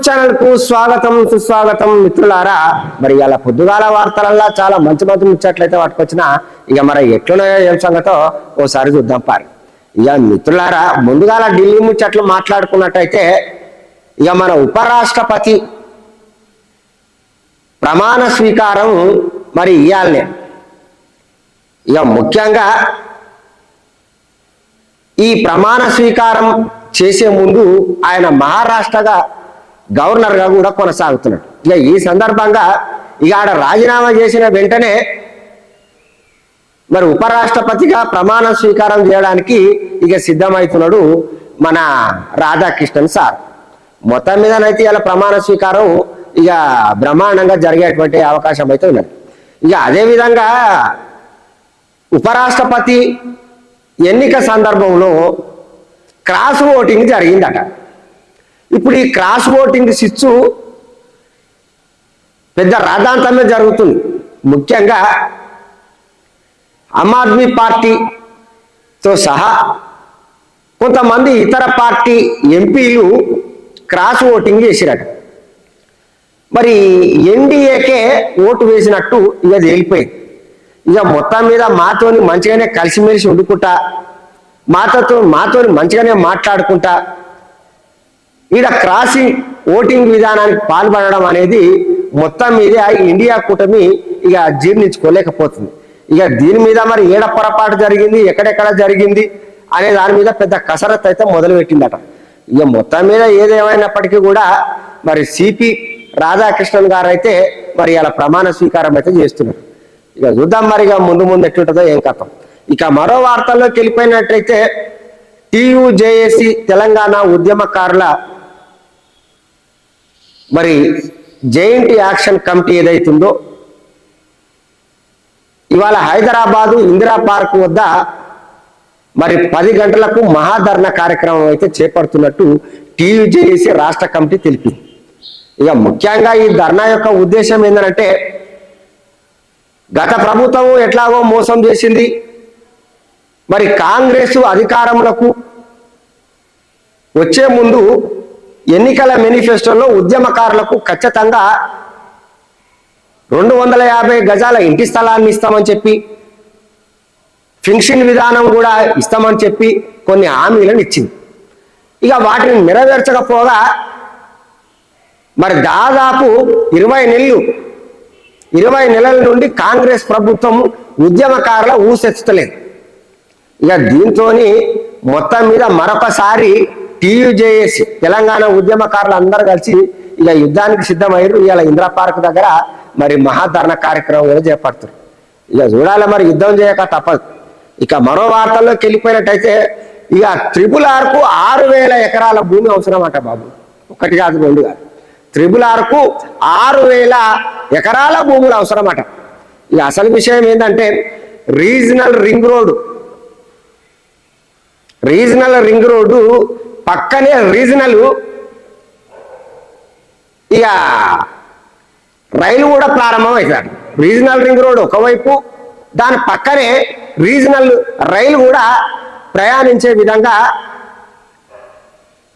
News ఛానల్కు స్వాగతం సుస్వాగతం మిత్రులారా. మరి ఇలా పొద్దుగాల వార్తలల్లా చాలా మంచి మంచి ముచ్చట్లయితే పట్టుకొచ్చిన ఇక మరి ఎట్లున్నాయో ఏం సంగతో ఓసారి చూద్దాం పారి. ఇక మిత్రులారా ముందుగాల ఢిల్లీ ముచ్చట్లు మాట్లాడుకున్నట్టయితే ఇక మన ఉపరాష్ట్రపతి ప్రమాణ స్వీకారం మరి ఇయాలనే ఇక ముఖ్యంగా ఈ ప్రమాణ స్వీకారం చేసే ముందు ఆయన మహారాష్ట్రగా గవర్నర్గా కూడా కొనసాగుతున్నాడు. ఇక ఈ సందర్భంగా ఇక ఆడ రాజీనామా చేసిన వెంటనే మరి ఉపరాష్ట్రపతిగా ప్రమాణ స్వీకారం చేయడానికి ఇక సిద్ధమవుతున్నాడు మన రాధాకృష్ణన్ సార్. మొత్తం మీదనైతే ఇలా ప్రమాణ స్వీకారం ఇక బ్రహ్మాండంగా జరిగేటువంటి అవకాశం అయితే ఉన్నది. ఇక అదే విధంగా ఉపరాష్ట్రపతి ఎన్నిక సందర్భంలో క్రాస్ ఓటింగ్ జరిగిందట. ఇప్పుడు ఈ క్రాస్ ఓటింగ్ సిచ్చు పెద్ద రాద్ధాంతమే జరుగుతుంది. ముఖ్యంగా ఆమ్ ఆద్మీ పార్టీతో సహా కొంతమంది ఇతర పార్టీ ఎంపీలు క్రాస్ ఓటింగ్ చేసిరట. మరి ఎన్డీఏకే ఓటు వేసినట్టు ఇక తేలిపోయింది. ఇక మొత్తం మీద మాతోని మంచిగానే కలిసిమెలిసి వండుకుంటా మాతతో మాతోని మంచిగానే మాట్లాడుకుంటా ఈడ క్రాసింగ్ ఓటింగ్ విధానానికి పాల్పడడం అనేది మొత్తం మీద ఇండియా కూటమి ఇక జీర్ణించుకోలేకపోతుంది. ఇక దీని మీద మరి ఏడ పొరపాటు జరిగింది ఎక్కడెక్కడ జరిగింది అనే దాని మీద పెద్ద కసరత్తు అయితే మొదలు పెట్టిందట ఇక మొత్తం మీద ఏదేమైనప్పటికీ కూడా మరి సిపి రాధాకృష్ణన్ గారు అయితే మరి ఇలా ప్రమాణ స్వీకారం అయితే చేస్తున్నారు. ఇక చూద్దాం మరి ఇక ముందు ముందు ఎట్లుంటుందో ఏం కథం. ఇక మరో వార్తల్లోకి వెళ్ళిపోయినట్లయితే టీయుజేఏసి తెలంగాణ ఉద్యమకారుల మరి జెయింట్ యాక్షన్ కమిటీ ఏదైతుందో ఇవాళ హైదరాబాదు ఇందిరా పార్క్ వద్ద మరి పది గంటలకు మహాధర్ణ కార్యక్రమం అయితే చేపడుతున్నట్టు టీయూజేఏసి రాష్ట్ర కమిటీ తెలిపింది. ఇక ముఖ్యంగా ఈ ధర్నా యొక్క ఉద్దేశం ఏంటంటే గత ప్రభుత్వం ఎట్లాగో మోసం చేసింది మరి కాంగ్రెస్ అధికారములకు వచ్చే ముందు ఎన్నికల మేనిఫెస్టోలో ఉద్యమకారులకు ఖచ్చితంగా రెండు వందల యాభై గజాల ఇంటి స్థలాన్ని ఇస్తామని చెప్పి ఫింక్షన్ విధానం కూడా ఇస్తామని చెప్పి కొన్ని హామీలను ఇచ్చింది. ఇక వాటిని నెరవేర్చకపోగా మరి దాదాపు ఇరవై నెలలు ఇరవై నెలల నుండి కాంగ్రెస్ ప్రభుత్వం ఉద్యమకారుల ఊసెత్తలేదు. ఇక దీంతో మొత్తం మీద మరొకసారి టీయుజేఎస్ తెలంగాణ ఉద్యమకారులు అందరూ కలిసి ఇక యుద్ధానికి సిద్ధమయ్యారు. ఇలా ఇందిరా పార్క్ దగ్గర మరి మహాధరణ కార్యక్రమం కూడా చేపడుతారు ఇక చూడాలి మరి యుద్ధం చేయక తప్పదు. ఇక మరో వార్తల్లోకి వెళ్ళిపోయినట్టయితే ఇక త్రిపుల్ ఆర్కు ఆరు వేల ఎకరాల భూమి అవసరం అట బాబు. ఒకటి కాదు రెండు కాదు. త్రిపుల్ ఆర్కు ఆరు వేల ఎకరాల భూములు అవసరమట ఇక అసలు విషయం ఏంటంటే regional ring road. Regional ring road పక్కనే రీజనల్. ఇక రైలు కూడా ప్రారంభం అవుతుంది రీజనల్ రింగ్ రోడ్ ఒకవైపు దాని పక్కనే రీజనల్ రైలు కూడా ప్రయాణించే విధంగా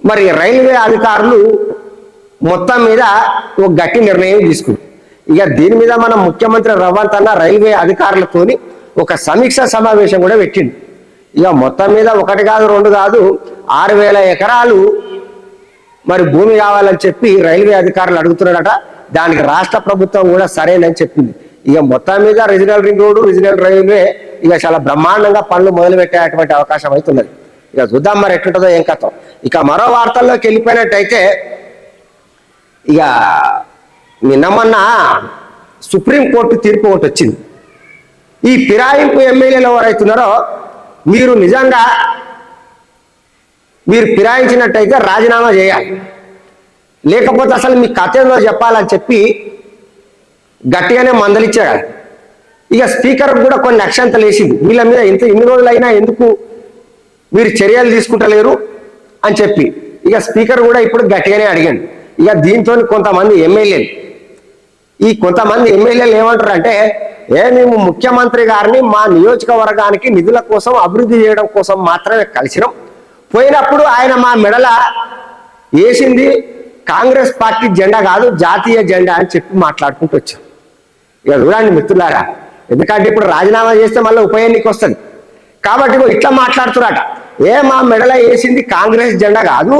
మరి రైల్వే అధికారులు మొత్తం మీద ఒక గట్టి నిర్ణయం తీసుకుంది ఇక దీని మీద మన ముఖ్యమంత్రి రవంత్ అన్న రైల్వే అధికారులతోని ఒక సమీక్ష సమావేశం కూడా పెట్టిండు. ఇక మొత్తం మీద ఒకటి కాదు రెండు కాదు ఆరు వేల ఎకరాలు మరి భూమి కావాలని చెప్పి రైల్వే అధికారులు అడుగుతున్నారట. దానికి రాష్ట్ర ప్రభుత్వం కూడా సరేనని చెప్పింది. ఇక మొత్తం మీద regional ring road regional railway ఇక చాలా బ్రహ్మాండంగా పనులు మొదలుపెట్టేటువంటి అవకాశం అవుతున్నది ఇక చూద్దాం మరి ఎట్లుంటుందో ఏం కథం. ఇక మరో వార్తల్లోకి వెళ్ళిపోయినట్టయితే ఇక నిన్న మొన్న సుప్రీంకోర్టు తీర్పు ఒకటి వచ్చింది. ఈ ఫిరాయింపు ఎమ్మెల్యేలు ఎవరైతున్నారో మీరు నిజంగా మీరు ఫిరాయించినట్టయితే రాజీనామా చేయాలి. లేకపోతే అసలు మీ కథ ఏందో చెప్పాలని చెప్పి గట్టిగానే మందలిచ్చాడు ఇక స్పీకర్ కూడా కొన్ని అక్షంతలు వేసింది. వీళ్ళ మీద ఇంత ఇన్ని రోజులైనా ఎందుకు మీరు చర్యలు తీసుకుంటలేరు అని చెప్పి. ఇక స్పీకర్ కూడా ఇప్పుడు గట్టిగానే అడిగాడు. ఇక దీంతో కొంతమంది ఎమ్మెల్యేలు. ఈ కొంతమంది ఎమ్మెల్యేలు ఏమంటారు అంటే ఏ మేము ముఖ్యమంత్రి గారిని మా నియోజకవర్గానికి నిధుల కోసం అభివృద్ధి చేయడం కోసం మాత్రమే కలిసినాం. పోయినప్పుడు ఆయన మా మెడల వేసింది కాంగ్రెస్ పార్టీ జెండా కాదు జాతీయ జెండా అని చెప్పి మాట్లాడుకుంటూ వచ్చాం. ఇక చూడండి మిత్రులారా ఎందుకంటే ఇప్పుడు రాజీనామా చేస్తే మళ్ళీ ఉప ఎన్నిక వస్తుంది. కాబట్టి ఇగో ఇట్లా మాట్లాడుతున్నారట. ఏ మా మెడల వేసింది కాంగ్రెస్ జెండా కాదు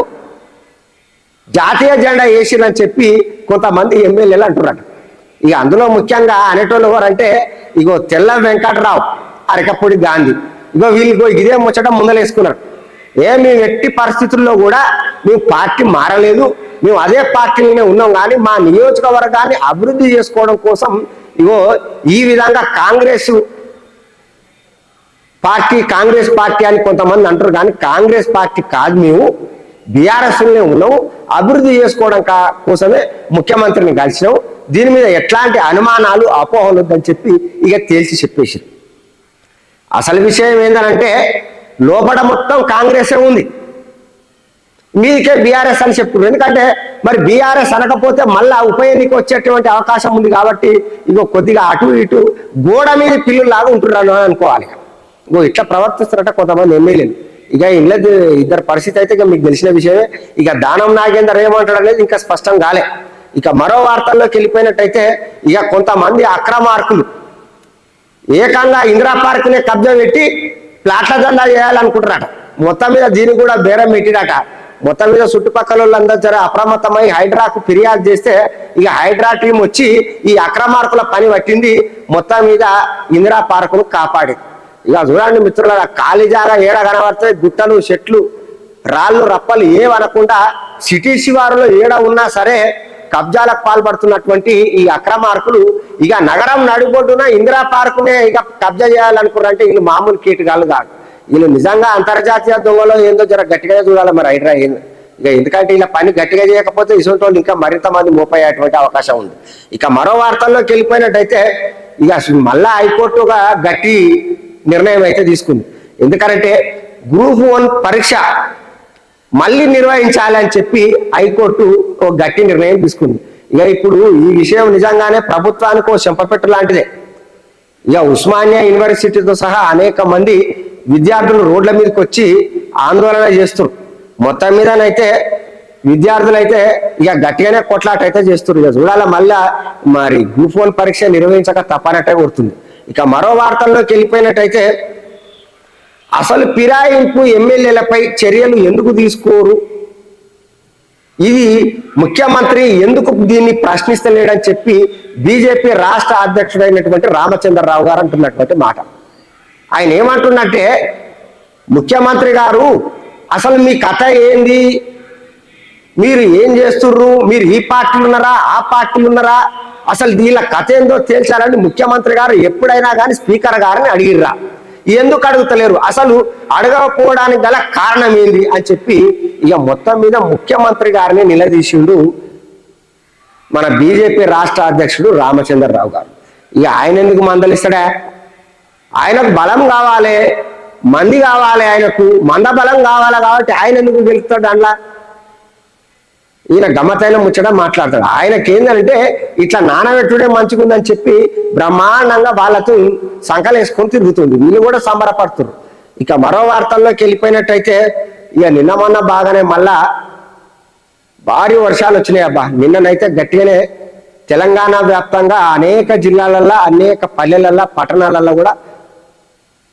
జాతీయ జెండా వేసిందని చెప్పి కొంతమంది ఎమ్మెల్యేలు అంటున్నారట. ఇక అందులో ముఖ్యంగా అనేటోళ్ళు ఎవరంటే ఇగో తెల్ల వెంకటరావు అరకపూడి గాంధీ. ఇగో వీళ్ళు ఇగో ఇదే ముచ్చట ముందలేసుకున్నారు. ఏ మేము ఎట్టి పరిస్థితుల్లో కూడా మేము పార్టీ మారలేదు. మేము అదే పార్టీలోనే ఉన్నాం కానీ మా నియోజకవర్గాన్ని అభివృద్ధి చేసుకోవడం కోసం ఇగో ఈ విధంగా కాంగ్రెస్ పార్టీ కాంగ్రెస్ పార్టీ అని కొంతమంది అంటారు కానీ కాంగ్రెస్ పార్టీ కాదు మేము. బీఆర్ఎస్లోనే ఉన్నాము అభివృద్ధి చేసుకోవడం కా- కోసమే ముఖ్యమంత్రిని కలిసినాం. దీని మీద ఎట్లాంటి అనుమానాలు అపోహలు వద్దని చెప్పి ఇక తేల్చి చెప్పేసి అసలు విషయం ఏంటంటే లోపల మొత్తం కాంగ్రెసే ఉంది. మీదికే బీఆర్ఎస్ అని చెప్తున్నారు. ఎందుకంటే మరి బీఆర్ఎస్ అనకపోతే మళ్ళా ఉప ఎన్నిక వచ్చేటువంటి అవకాశం ఉంది కాబట్టి ఇగో కొద్దిగా అటు ఇటు గోడ మీద పిల్లులాగా ఉంటున్నాను అని అనుకోవాలి. ఇగో ఇట్లా ప్రవర్తిస్తారట కొంతమంది ఎమ్మెల్యేలు. ఇక ఇంట్లో ఇద్దరు పరిస్థితి అయితే ఇక మీకు తెలిసిన విషయమే. ఇక దానం నాగేందర్ ఏమంటాడు అనేది ఇంకా స్పష్టం కాలే. ఇక మరో వార్తల్లోకి వెళ్ళిపోయినట్టయితే ఇక కొంతమంది అక్రమార్కులు ఏకంగా ఇందిరా పార్క్ నే కబ్జా పెట్టి ప్లాట్ల దందా చేయాలనుకుంటారట మొత్తం మీద దీన్ని కూడా బేరం పెట్టిరట మొత్తం మీద చుట్టుపక్కల వాళ్ళందరూ జర అప్రమత్తమై హైడ్రాకు ఫిర్యాదు చేస్తే ఇక హైడ్రా టీం వచ్చి ఈ అక్రమార్కుల పని పట్టింది మొత్తం మీద ఇందిరా పార్కును కాపాడి ఇక చూడండి మిత్రుల ఖాళీ జాగా ఏడ కనబడతాయి గుట్టలు చెట్లు రాళ్ళు రప్పలు ఏమనకుండా సిటీ శివారులో ఏడ ఉన్నా సరే కబ్జాలకు పాల్పడుతున్నటువంటి ఈ అక్రమార్కులు ఇక నగరం నడిబొడ్డున ఇందిరా పార్కునే ఇక కబ్జా చేయాలనుకున్నారంటే వీళ్ళు మామూలు కీటకాలు కాదు. వీళ్ళు నిజంగా అంతర్జాతీయ దొంగలో ఏందో జర గట్టిగా చూడాలి మరి హైడ్రా ఏంది ఇక ఎందుకంటే ఇలా పని గట్టిగా చేయకపోతే ఇటువంటి వాళ్ళు ఇంకా మరింత మంది మోపయ్యేటువంటి అవకాశం ఉంది. ఇక మరో వార్తల్లోకి వెళ్ళిపోయినట్టయితే ఇక మళ్ళా హైకోర్టు ఒక గట్టి నిర్ణయం అయితే తీసుకుంది. ఎందుకంటే గ్రూప్ వన్ పరీక్ష మళ్ళీ నిర్వహించాలి అని చెప్పి హైకోర్టు ఒక గట్టి నిర్ణయం తీసుకుంది. ఇక ఇప్పుడు ఈ విషయం నిజంగానే ప్రభుత్వానికి ఓ చెంపపెట్టు లాంటిదే. ఇక ఉస్మానియా యూనివర్సిటీతో సహా అనేక మంది విద్యార్థులు రోడ్ల మీదకి వచ్చి ఆందోళన చేస్తారు మొత్తం మీదనైతే విద్యార్థులు అయితే ఇక గట్టిగానే కొట్లాట అయితే చేస్తారు ఇక చూడాల మళ్ళా మరి గ్రూప్ వన్ పరీక్ష నిర్వహించక తప్పనట్టే కొడుతుంది. ఇక మరో వార్తల్లోకి వెళ్ళిపోయినట్టయితే అసలు ఫిరాయింపు ఎమ్మెల్యేలపై చర్యలు ఎందుకు తీసుకోరు? ఇది ముఖ్యమంత్రి ఎందుకు దీన్ని ప్రశ్నిస్తలేడని చెప్పి బీజేపీ రాష్ట్ర అధ్యక్షుడైనటువంటి రామచంద్రరావు గారు అంటున్నటువంటి మాట. ఆయన ఏమంటున్నట్టే ముఖ్యమంత్రి గారు అసలు మీ కథ ఏంది? మీరు ఏం చేస్తుర్రు? మీరు ఈ పార్టీలు ఉన్నారా? ఆ పార్టీలు ఉన్నారా? అసలు దీని కథ ఏందో తేల్చాలని ముఖ్యమంత్రి గారు ఎప్పుడైనా కానీ స్పీకర్ గారిని అడిగిర్రా? ఎందుకు అడుగుతలేరు? అసలు అడగకపోవడానికి గల కారణం ఏంది అని చెప్పి ఇక మొత్తం మీద ముఖ్యమంత్రి గారిని నిలదీసిండు మన బీజేపీ రాష్ట్ర అధ్యక్షుడు రామచంద్రరావు గారు. ఇక ఆయన ఎందుకు మందలిస్తాడా? ఆయనకు బలం కావాలి మంది కావాలి ఆయనకు మంద బలం కావాలి కాబట్టి ఆయన ఎందుకు గెలుస్తాడు అందులో ఈయన గమ్మతైన ముచ్చట మాట్లాడతాడు. ఆయనకి ఏంటంటే ఇట్లా నానబెట్టుడే మంచిగుందని చెప్పి బ్రహ్మాండంగా వాళ్ళతో సంకలేసుకొని తిరుగుతుంది వీళ్ళు కూడా సంబరపడుతున్నారు ఇక మరో వార్తల్లోకి వెళ్ళిపోయినట్టయితే ఇక నిన్న మొన్న బాగానే మళ్ళా భారీ వర్షాలు వచ్చినాయి అబ్బా. నిన్ననైతే గట్టిగానే తెలంగాణ వ్యాప్తంగా అనేక జిల్లాలల్లో అనేక పల్లెలల్లో పట్టణాలలో కూడా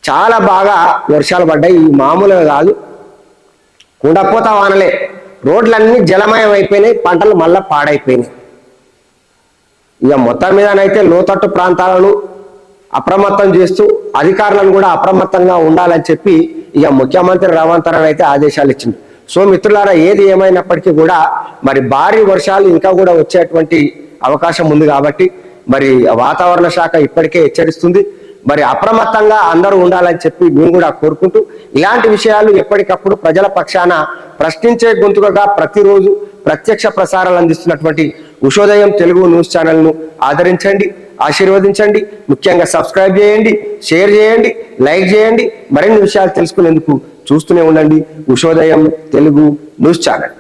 చాలా బాగా వర్షాలు పడ్డాయి. ఈ మామూలుగా కాదు. కూడపోతా వానలే. రోడ్లన్నీ జలమయం అయిపోయినాయి పంటలు మళ్ళా పాడైపోయినాయి. ఇక మొత్తం మీదనైతే లోతట్టు ప్రాంతాలను అప్రమత్తం చేస్తూ అధికారులను కూడా అప్రమత్తంగా ఉండాలని చెప్పి ఇక ముఖ్యమంత్రి రేవంత్ రెడ్డి అయితే ఆదేశాలు ఇచ్చింది సో మిత్రులారా ఏది ఏమైనప్పటికీ కూడా మరి భారీ వర్షాలు ఇంకా కూడా వచ్చేటువంటి అవకాశం ఉంది కాబట్టి మరి వాతావరణ శాఖ ఇప్పటికే హెచ్చరిస్తుంది. మరి అప్రమత్తంగా అందరూ ఉండాలని చెప్పి మేము కూడా కోరుకుంటూ ఇలాంటి విషయాలు ఎప్పటికప్పుడు ప్రజల పక్షాన ప్రశ్నించే గొంతుకగా ప్రతిరోజు ప్రత్యక్ష ప్రసారాలు అందిస్తున్నటువంటి ఉషోదయం తెలుగు న్యూస్ ఛానల్ను ఆదరించండి ఆశీర్వదించండి ముఖ్యంగా సబ్స్క్రైబ్ చేయండి షేర్ చేయండి లైక్ చేయండి మరిన్ని విషయాలు తెలుసుకునేందుకు చూస్తూనే ఉండండి ఉషోదయం తెలుగు న్యూస్ ఛానల్.